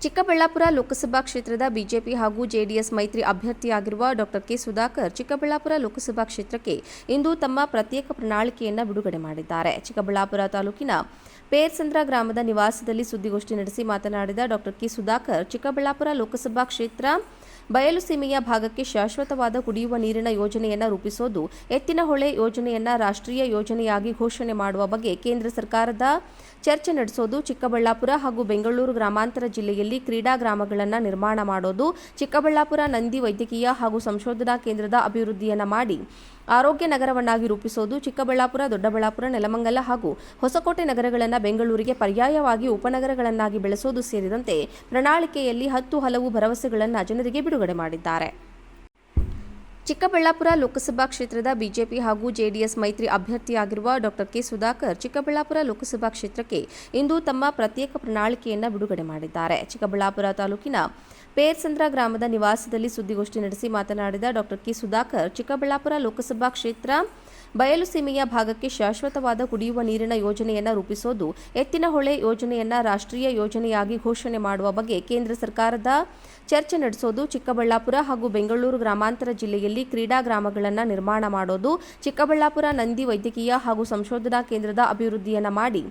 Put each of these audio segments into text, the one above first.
ಚಿಕ್ಕಬಳ್ಳಾಪುರ ಲೋಕಸಭಾ ಕ್ಷೇತ್ರದ ಬಿಜೆಪಿ ಹಾಗೂ ಜೆಡಿಎಸ್ ಮೈತ್ರಿ ಅಭ್ಯರ್ಥಿಯಾಗಿರುವ ಡಾಕ್ಟರ್ ಕೆ ಸುಧಾಕರ್ ಚಿಕ್ಕಬಳ್ಳಾಪುರ ಲೋಕಸಭಾ ಕ್ಷೇತ್ರಕ್ಕೆ ಇಂದು ತಮ್ಮ ಪ್ರತ್ಯೇಕ ಪ್ರಣಾಳಿಕೆಯನ್ನು ಬಿಡುಗಡೆ ಮಾಡಿದ್ದಾರೆ. ಚಿಕ್ಕಬಳ್ಳಾಪುರ ತಾಲೂಕಿನ ಪೇರ್ಸಂದ್ರ ಗ್ರಾಮದ ನಿವಾಸದಲ್ಲಿ ಸುದ್ದಿಗೋಷ್ಠಿ ನಡೆಸಿ ಮಾತನಾಡಿದ ಡಾಕ್ಟರ್ ಕೆ ಸುಧಾಕರ್, ಚಿಕ್ಕಬಳ್ಳಾಪುರ ಲೋಕಸಭಾ ಕ್ಷೇತ್ರ ಬಯಲು ಸೀಮೆಯ ಭಾಗಕ್ಕೆ ಶಾಶ್ವತವಾದ ಕುಡಿಯುವ ನೀರಿನ ಯೋಜನೆಯನ್ನು ರೂಪಿಸೋದು ಎತ್ತಿನಹೊಳೆ ಯೋಜನೆಯನ್ನ ರಾಷ್ಟ್ರೀಯ ಯೋಜನೆಯಾಗಿ ಘೋಷಣೆ ಮಾಡುವ ಬಗ್ಗೆ ಕೇಂದ್ರ ಸರ್ಕಾರದ ಚರ್ಚೆ ನಡೆಸೋದು ಚಿಕ್ಕಬಳ್ಳಾಪುರ ಹಾಗೂ ಬೆಂಗಳೂರು ಗ್ರಾಮಾಂತರ ಜಿಲ್ಲೆಯಲ್ಲಿ ಕ್ರೀಡಾ ಗ್ರಾಮಗಳನ್ನು ನಿರ್ಮಾಣ ಮಾಡೋದು ಚಿಕ್ಕಬಳ್ಳಾಪುರ, ನಂದಿ ವೈದ್ಯಕೀಯ ಹಾಗೂ ಸಂಶೋಧನಾ ಕೇಂದ್ರದ ಅಭಿವೃದ್ಧಿಯನ್ನ ಮಾಡಿ. ಆರೋಗ್ಯ ನಗರವನ್ನಾಗಿ ರೂಪಿಸೋದು ಚಿಕ್ಕಬಳ್ಳಾಪುರ, ದೊಡ್ಡಬಳ್ಳಾಪುರ, ನೆಲಮಂಗಲ ಹಾಗೂ ಹೊಸಕೋಟೆ ನಗರಗಳನ್ನು ಬೆಂಗಳೂರಿಗೆ ಪರ್ಯಾಯವಾಗಿ ಉಪನಗರಗಳನ್ನಾಗಿ ಬೆಳೆಸೋದು ಸೇರಿದಂತೆ ಪ್ರಣಾಳಿಕೆಯಲ್ಲಿ ಹತ್ತು ಹಲವು ಭರವಸೆಗಳನ್ನು ಜನರಿಗೆ ಬಿಡುಗಡೆ ಮಾಡಿದ್ದಾರೆ. ಚಿಕ್ಕಬಳ್ಳಾಪುರ ಲೋಕಸಭಾ ಕ್ಷೇತ್ರದ ಬಿಜೆಪಿ ಹಾಗೂ ಜೆಡಿಎಸ್ ಮೈತ್ರಿ ಅಭ್ಯರ್ಥಿಯಾಗಿರುವ ಡಾಕ್ಟರ್ ಕೆ ಸುಧಾಕರ್ ಚಿಕ್ಕಬಳ್ಳಾಪುರ ಲೋಕಸಭಾ ಕ್ಷೇತ್ರಕ್ಕೆ ಇಂದು ತಮ್ಮ ಪ್ರತ್ಯೇಕ ಪ್ರಣಾಳಿಕೆಯನ್ನು ಬಿಡುಗಡೆ ಮಾಡಿದ್ದಾರೆ. ಚಿಕ್ಕಬಳ್ಳಾಪುರ ತಾಲೂಕಿನ ಪೇರ್ಸಂದ್ರ ಗ್ರಾಮದ ನಿವಾಸದಲ್ಲಿ ಸುದ್ದಿಗೋಷ್ಠಿ ನಡೆಸಿ ಮಾತನಾಡಿದ ಡಾಕ್ಟರ್ ಕೆ ಸುಧಾಕರ್, ಚಿಕ್ಕಬಳ್ಳಾಪುರ ಲೋಕಸಭಾ ಕ್ಷೇತ್ರ ಬಯಲು ಸೀಮೆಯ ಭಾಗಕ್ಕೆ ಶಾಶ್ವತವಾದ ಕುಡಿಯುವ ನೀರಿನ ಯೋಜನೆಯನ್ನು ರೂಪಿಸೋದು, ಎತ್ತಿನಹೊಳೆ ಯೋಜನೆಯನ್ನ ರಾಷ್ಟ್ರೀಯ ಯೋಜನೆಯಾಗಿ ಘೋಷಣೆ ಮಾಡುವ ಬಗ್ಗೆ ಕೇಂದ್ರ ಸರ್ಕಾರದ ಚರ್ಚೆ ನಡೆಸೋದು, ಚಿಕ್ಕಬಳ್ಳಾಪುರ ಹಾಗೂ ಬೆಂಗಳೂರು ಗ್ರಾಮಾಂತರ ಜಿಲ್ಲೆಯಲ್ಲಿ ಕ್ರೀಡಾ ಗ್ರಾಮಗಳನ್ನು ನಿರ್ಮಾಣ ಮಾಡೋದು, ಚಿಕ್ಕಬಳ್ಳಾಪುರ ನಂದಿ ವೈದ್ಯಕೀಯ ಹಾಗೂ ಸಂಶೋಧನಾ ಕೇಂದ್ರದ ಅಭಿವೃದ್ಧಿಯನ್ನ ಮಾಡಿ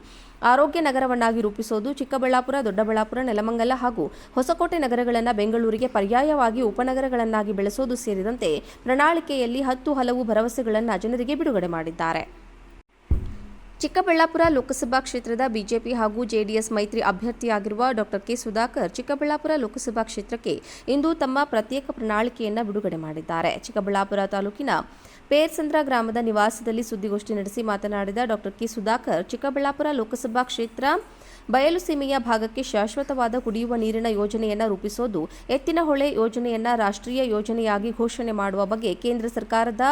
ಆರೋಗ್ಯ ನಗರವನ್ನಾಗಿ ರೂಪಿಸೋದು ಚಿಕ್ಕಬಳ್ಳಾಪುರ, ದೊಡ್ಡಬಳ್ಳಾಪುರ, ನೆಲಮಂಗಲ ಹಾಗೂ ಹೊಸಕೋಟೆ ನಗರಗಳನ್ನು ಬೆಂಗಳೂರಿಗೆ ಪರ್ಯಾಯವಾಗಿ ಉಪನಗರಗಳನ್ನಾಗಿ ಬೆಳೆಸೋದು ಸೇರಿದಂತೆ ಪ್ರಣಾಳಿಕೆಯಲ್ಲಿ ಹತ್ತು ಹಲವು ಭರವಸೆಗಳನ್ನು ಜನರಿಗೆ ಬಿಡುಗಡೆ ಮಾಡಿದ್ದಾರೆ. ಚಿಕ್ಕಬಳ್ಳಾಪುರ ಲೋಕಸಭಾ ಕ್ಷೇತ್ರದ ಬಿಜೆಪಿ ಹಾಗೂ ಜೆಡಿಎಸ್ ಮೈತ್ರಿ ಅಭ್ಯರ್ಥಿಯಾಗಿರುವ ಡಾಕ್ಟರ್ ಕೆ ಸುಧಾಕರ್ ಚಿಕ್ಕಬಳ್ಳಾಪುರ ಲೋಕಸಭಾ ಕ್ಷೇತ್ರಕ್ಕೆ ಇಂದು ತಮ್ಮ ಪ್ರತ್ಯೇಕ ಪ್ರಣಾಳಿಕೆಯನ್ನು ಬಿಡುಗಡೆ ಮಾಡಿದ್ದಾರೆ. ಚಿಕ್ಕಬಳ್ಳಾಪುರ ತಾಲೂಕಿನ ಪೇರ್ಸಂದ್ರ ಗ್ರಾಮದ ನಿವಾಸದಲ್ಲಿ ಸುದ್ದಿಗೋಷ್ಠಿ ನಡೆಸಿ ಮಾತನಾಡಿದ ಡಾಕ್ಟರ್ ಕೆ ಸುಧಾಕರ್, ಚಿಕ್ಕಬಳ್ಳಾಪುರ ಲೋಕಸಭಾ ಕ್ಷೇತ್ರ ಬಯಲು ಸೀಮೆಯ ಭಾಗಕ್ಕೆ ಶಾಶ್ವತವಾದ ಕುಡಿಯುವ ನೀರಿನ ಯೋಜನೆಯನ್ನು ರೂಪಿಸೋದು ಎತ್ತಿನಹೊಳೆ ಯೋಜನೆಯನ್ನ ರಾಷ್ಟ್ರೀಯ ಯೋಜನೆಯಾಗಿ ಘೋಷಣೆ ಮಾಡುವ ಬಗ್ಗೆ ಕೇಂದ್ರ ಸರ್ಕಾರದ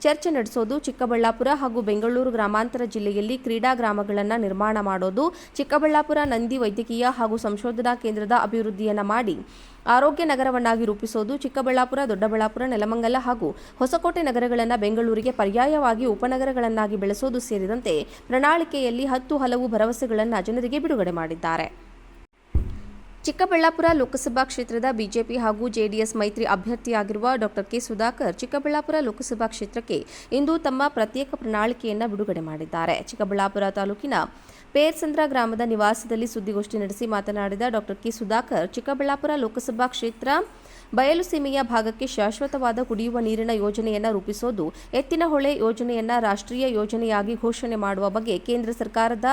ಚರ್ಚೆ ನಡೆಸೋದು, ಚಿಕ್ಕಬಳ್ಳಾಪುರ ಹಾಗೂ ಬೆಂಗಳೂರು ಗ್ರಾಮಾಂತರ ಜಿಲ್ಲೆಯಲ್ಲಿ ಕ್ರೀಡಾ ಗ್ರಾಮಗಳನ್ನು ನಿರ್ಮಾಣ ಮಾಡೋದು, ಚಿಕ್ಕಬಳ್ಳಾಪುರ ನಂದಿ ವೈದ್ಯಕೀಯ ಹಾಗೂ ಸಂಶೋಧನಾ ಕೇಂದ್ರದ ಅಭಿವೃದ್ಧಿಯನ್ನ ಮಾಡಿ ಆರೋಗ್ಯ ನಗರವನ್ನಾಗಿ ರೂಪಿಸೋದು ಚಿಕ್ಕಬಳ್ಳಾಪುರ, ದೊಡ್ಡಬಳ್ಳಾಪುರ, ನೆಲಮಂಗಲ ಹಾಗೂ ಹೊಸಕೋಟೆ ನಗರಗಳನ್ನು ಬೆಂಗಳೂರಿಗೆ ಪರ್ಯಾಯವಾಗಿ ಉಪನಗರಗಳನ್ನಾಗಿ ಬೆಳೆಸೋದು ಸೇರಿದಂತೆ ಪ್ರಣಾಳಿಕೆಯಲ್ಲಿ ಹತ್ತು ಹಲವು ಭರವಸೆಗಳನ್ನು ಜನರಿಗೆ ಬಿಡುಗಡೆ ಮಾಡಿದ್ದಾರೆ. ಚಿಕ್ಕಬಳ್ಳಾಪುರ ಲೋಕಸಭಾ ಕ್ಷೇತ್ರದ ಬಿಜೆಪಿ ಹಾಗೂ ಜೆಡಿಎಸ್ ಮೈತ್ರಿ ಅಭ್ಯರ್ಥಿಯಾಗಿರುವ ಡಾಕ್ಟರ್ ಕೆ ಸುಧಾಕರ್ ಚಿಕ್ಕಬಳ್ಳಾಪುರ ಲೋಕಸಭಾ ಕ್ಷೇತ್ರಕ್ಕೆ ಇಂದು ತಮ್ಮ ಪ್ರತ್ಯೇಕ ಪ್ರಣಾಳಿಕೆಯನ್ನು ಬಿಡುಗಡೆ ಮಾಡಿದ್ದಾರೆ. ಚಿಕ್ಕಬಳ್ಳಾಪುರ ತಾಲೂಕಿನ ಪೇರ್ಸಂದ್ರ ಗ್ರಾಮದ ನಿವಾಸದಲ್ಲಿ ಸುದ್ದಿಗೋಷ್ಠಿ ನಡೆಸಿ ಮಾತನಾಡಿದ ಡಾಕ್ಟರ್ ಕೆ ಸುಧಾಕರ್, ಚಿಕ್ಕಬಳ್ಳಾಪುರ ಲೋಕಸಭಾ ಕ್ಷೇತ್ರ ಬಯಲು ಸೀಮೆಯ ಭಾಗಕ್ಕೆ ಶಾಶ್ವತವಾದ ಕುಡಿಯುವ ನೀರಿನ ಯೋಜನೆಯನ್ನು ರೂಪಿಸೋದು ಎತ್ತಿನಹೊಳೆ ಯೋಜನೆಯನ್ನ ರಾಷ್ಟ್ರೀಯ ಯೋಜನೆಯಾಗಿ ಘೋಷಣೆ ಮಾಡುವ ಬಗ್ಗೆ ಕೇಂದ್ರ ಸರ್ಕಾರದ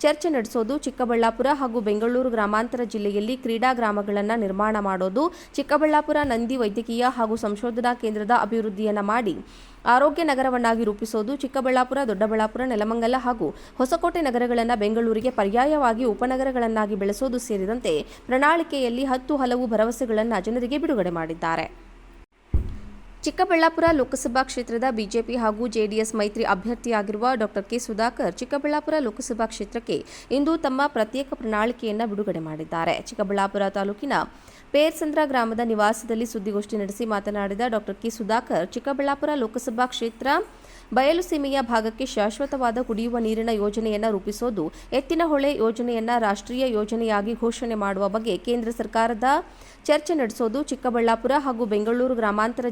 ಚರ್ಚೆ ನಡೆಸೋದು, ಚಿಕ್ಕಬಳ್ಳಾಪುರ ಹಾಗೂ ಬೆಂಗಳೂರು ಗ್ರಾಮಾಂತರ ಜಿಲ್ಲೆಯಲ್ಲಿ ಕ್ರೀಡಾ ಗ್ರಾಮಗಳನ್ನು ನಿರ್ಮಾಣ ಮಾಡೋದು, ಚಿಕ್ಕಬಳ್ಳಾಪುರ ನಂದಿ ವೈದ್ಯಕೀಯ ಹಾಗೂ ಸಂಶೋಧನಾ ಕೇಂದ್ರದ ಅಭಿವೃದ್ಧಿಯನ್ನ ಮಾಡಿ. ಆರೋಗ್ಯ ನಗರವನ್ನಾಗಿ ರೂಪಿಸೋದು ಚಿಕ್ಕಬಳ್ಳಾಪುರ, ದೊಡ್ಡಬಳ್ಳಾಪುರ, ನೆಲಮಂಗಲ ಹಾಗೂ ಹೊಸಕೋಟೆ ನಗರಗಳನ್ನು ಬೆಂಗಳೂರಿಗೆ ಪರ್ಯಾಯವಾಗಿ ಉಪನಗರಗಳನ್ನಾಗಿ ಬೆಳೆಸೋದು ಸೇರಿದಂತೆ ಪ್ರಣಾಳಿಕೆಯಲ್ಲಿ ಹತ್ತು ಹಲವು ಭರವಸೆಗಳನ್ನು ಜನರಿಗೆ ಬಿಡುಗಡೆ ಮಾಡಿದ್ದಾರೆ. ಚಿಕ್ಕಬಳ್ಳಾಪುರ ಲೋಕಸಭಾ ಕ್ಷೇತ್ರದ ಬಿಜೆಪಿ ಹಾಗೂ ಜೆಡಿಎಸ್ ಮೈತ್ರಿ ಅಭ್ಯರ್ಥಿಯಾಗಿರುವ ಡಾಕ್ಟರ್ ಕೆ ಸುಧಾಕರ್ ಚಿಕ್ಕಬಳ್ಳಾಪುರ ಲೋಕಸಭಾ ಕ್ಷೇತ್ರಕ್ಕೆ ಇಂದು ತಮ್ಮ ಪ್ರತ್ಯೇಕ ಪ್ರಣಾಳಿಕೆಯನ್ನು ಬಿಡುಗಡೆ ಮಾಡಿದ್ದಾರೆ. ಚಿಕ್ಕಬಳ್ಳಾಪುರ ತಾಲೂಕಿನ ಪೇರ್ಸಂದ್ರ ಗ್ರಾಮದ ನಿವಾಸದಲ್ಲಿ ಸುದ್ದಿಗೋಷ್ಠಿ ನಡೆಸಿ ಮಾತನಾಡಿದ ಡಾಕ್ಟರ್ ಕೆ ಸುಧಾಕರ್, ಚಿಕ್ಕಬಳ್ಳಾಪುರ ಲೋಕಸಭಾ ಕ್ಷೇತ್ರ ಬಯಲು ಸೀಮೆಯ ಭಾಗಕ್ಕೆ ಶಾಶ್ವತವಾದ ಕುಡಿಯುವ ನೀರಿನ ಯೋಜನೆಯನ್ನು ರೂಪಿಸೋದು ಎತ್ತಿನಹೊಳೆ ಯೋಜನೆಯನ್ನ ರಾಷ್ಟ್ರೀಯ ಯೋಜನೆಯಾಗಿ ಘೋಷಣೆ ಮಾಡುವ ಬಗ್ಗೆ ಕೇಂದ್ರ ಸರ್ಕಾರದ ಚರ್ಚೆ ನಡೆಸೋದು ಚಿಕ್ಕಬಳ್ಳಾಪುರ ಹಾಗೂ ಬೆಂಗಳೂರು ಗ್ರಾಮಾಂತರ